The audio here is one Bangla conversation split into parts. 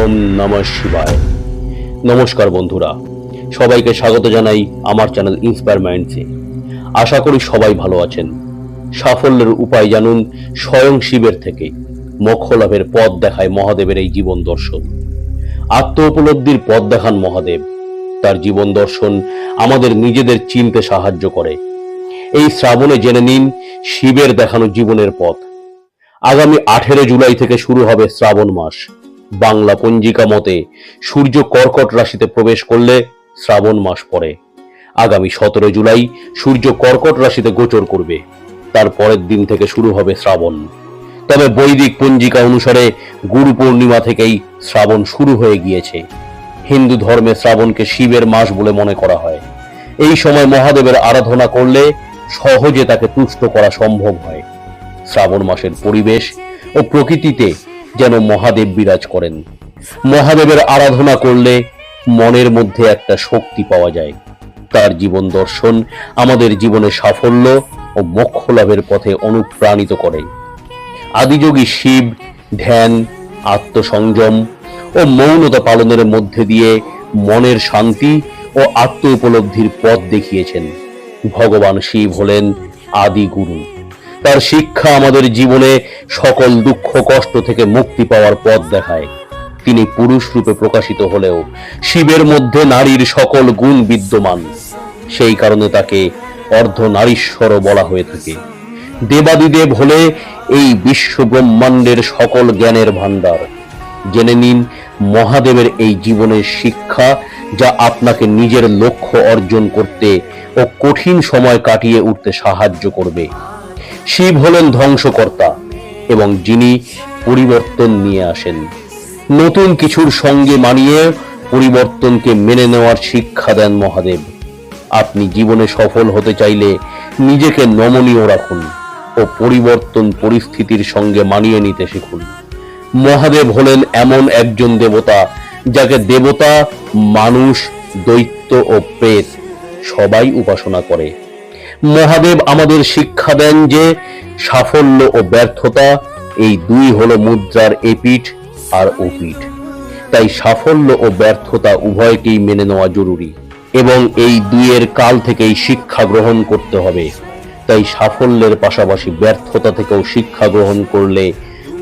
ওম নমঃ শিবায়। নমস্কার বন্ধুরা, সবাইকে স্বাগত জানাই আমার চ্যানেল ইন্সপায়ার মাইন্ডসে আশা করি সবাই ভালো আছেন। সাফল্যের উপায় জানুন স্বয়ং শিবের থেকে। মোক্ষ পথ দেখায় মহাদেবের এই জীবন দর্শন। আত্ম উপলব্ধির পথ দেখান মহাদেব। তার জীবন দর্শন আমাদের নিজেদের চিনতে সাহায্য করে। এই শ্রাবণে জেনে নিন শিবের দেখানো জীবনের পথ। আগামী আঠেরো জুলাই থেকে শুরু হবে শ্রাবণ মাস। বাংলা পঞ্জিকা মতে, সূর্য কর্কট রাশিতে প্রবেশ করলে শ্রাবণ মাস পড়ে। আগামী সতেরো জুলাই সূর্য কর্কট রাশিতে গোচর করবে। তার পরের দিন থেকে শুরু হবে শ্রাবণ। তবে বৈদিক পঞ্জিকা অনুসারে গুরু পূর্ণিমা থেকেই শ্রাবণ শুরু হয়ে গিয়েছে। হিন্দু ধর্মে শ্রাবণকে শিবের মাস বলে মনে করা হয়। এই সময় মহাদেবের আরাধনা করলে সহজে তাকে তুষ্ট করা সম্ভব হয়। শ্রাবণ মাসের পরিবেশ ও প্রকৃতিতে যেন মহাদেব বিরাজ করেন। মহাদেবের আরাধনা করলে মনের মধ্যে একটা শক্তি পাওয়া যায়। তার জীবন দর্শন আমাদের জীবনে সাফল্য ও মোক্ষ লাভের পথে অনুপ্রাণিত করে। আদিযোগী শিব, ধ্যান, আত্মসংযম ও মৌনতা পালনের মধ্যে দিয়ে মনের শান্তি ও আত্ম উপলব্ধির পথ দেখিয়েছেন। ভগবান শিব হলেন আদি গুরু তার শিক্ষা আমাদের জীবনে সকল দুঃখ, কষ্ট থেকে মুক্তি পাওয়ার পথ দেখায়। তিনি পুরুষ রূপে প্রকাশিত হলেও শিবের মধ্যে নারীর সকল গুণ বিদ্যমান। সেই কারণে তাকে অর্ধ নারীশ্বর বলা হয়ে থাকে। দেবাদিদেব হলে এই বিশ্ব ব্রহ্মাণ্ডের সকল জ্ঞানের ভাণ্ডার। জেনে নিন, মহাদেবের এই জীবনের শিক্ষা যা আপনাকে নিজের লক্ষ্য অর্জন করতে ও কঠিন সময় কাটিয়ে উঠতে সাহায্য করবে। শিব হলেন ধ্বংসকর্তা এবং যিনি পরিবর্তন নিয়ে আসেন। নতুন কিছুর সঙ্গে মানিয়ে পরিবর্তনকে মেনে নেওয়ার শিক্ষা দেন মহাদেব। আপনি জীবনে সফল হতে চাইলে নিজেকে নমনীয় রাখুন ও পরিবর্তন পরিস্থিতির সঙ্গে মানিয়ে নিতে শিখুন। মহাদেব হলেন এমন একজন দেবতা যাকে দেবতা, মানুষ, দৈত্য ও প্রেত সবাই উপাসনা করে। মহাদেব আমাদের শিক্ষা দেন যে সাফল্য ও ব্যর্থতা এই দুই হলো মুদ্রার এপিঠ আর ওপিঠ। তাই সাফল্য ও ব্যর্থতা উভয়কেই মেনে নেওয়া জরুরি এবং এই দুইয়ের কাল থেকেই শিক্ষা গ্রহণ করতে হবে। তাই সাফল্যের পাশাপাশি ব্যর্থতা থেকেও শিক্ষা গ্রহণ করলে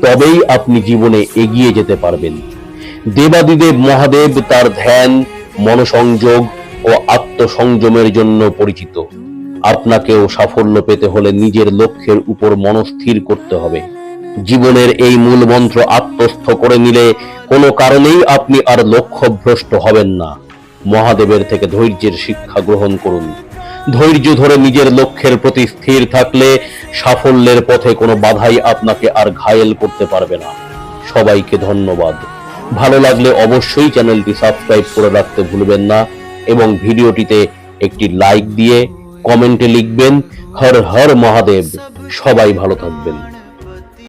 তবেই আপনি জীবনে এগিয়ে যেতে পারবেন। দেবাদিদেব মহাদেব তার ধ্যান, মনসংযোগ ও আত্মসংযমের জন্য পরিচিত। আপনাকেও সাফল্য পেতে হলে নিজের লক্ষ্যের উপর মনস্থির করতে হবে। জীবনের এই মূল মন্ত্র আত্মস্থ করে নিলে কোনো কারণেই আপনি আর লক্ষ্যভ্রষ্ট হবেন না। মহাদেবের থেকে ধৈর্যের শিক্ষা গ্রহণ করুন। ধৈর্য ধরে নিজের লক্ষ্যের প্রতি স্থির থাকলে সাফল্যের পথে কোনো বাধাই আপনাকে আর ঘায়েল করতে পারবে না। সবাইকে ধন্যবাদ। ভালো লাগলে অবশ্যই চ্যানেলটি সাবস্ক্রাইব করে রাখতে ভুলবেন না এবং ভিডিওটিতে একটি লাইক দিয়ে কমেন্টে লিখবেন হর হর মহাদেব সবাই ভালো থাকবেন।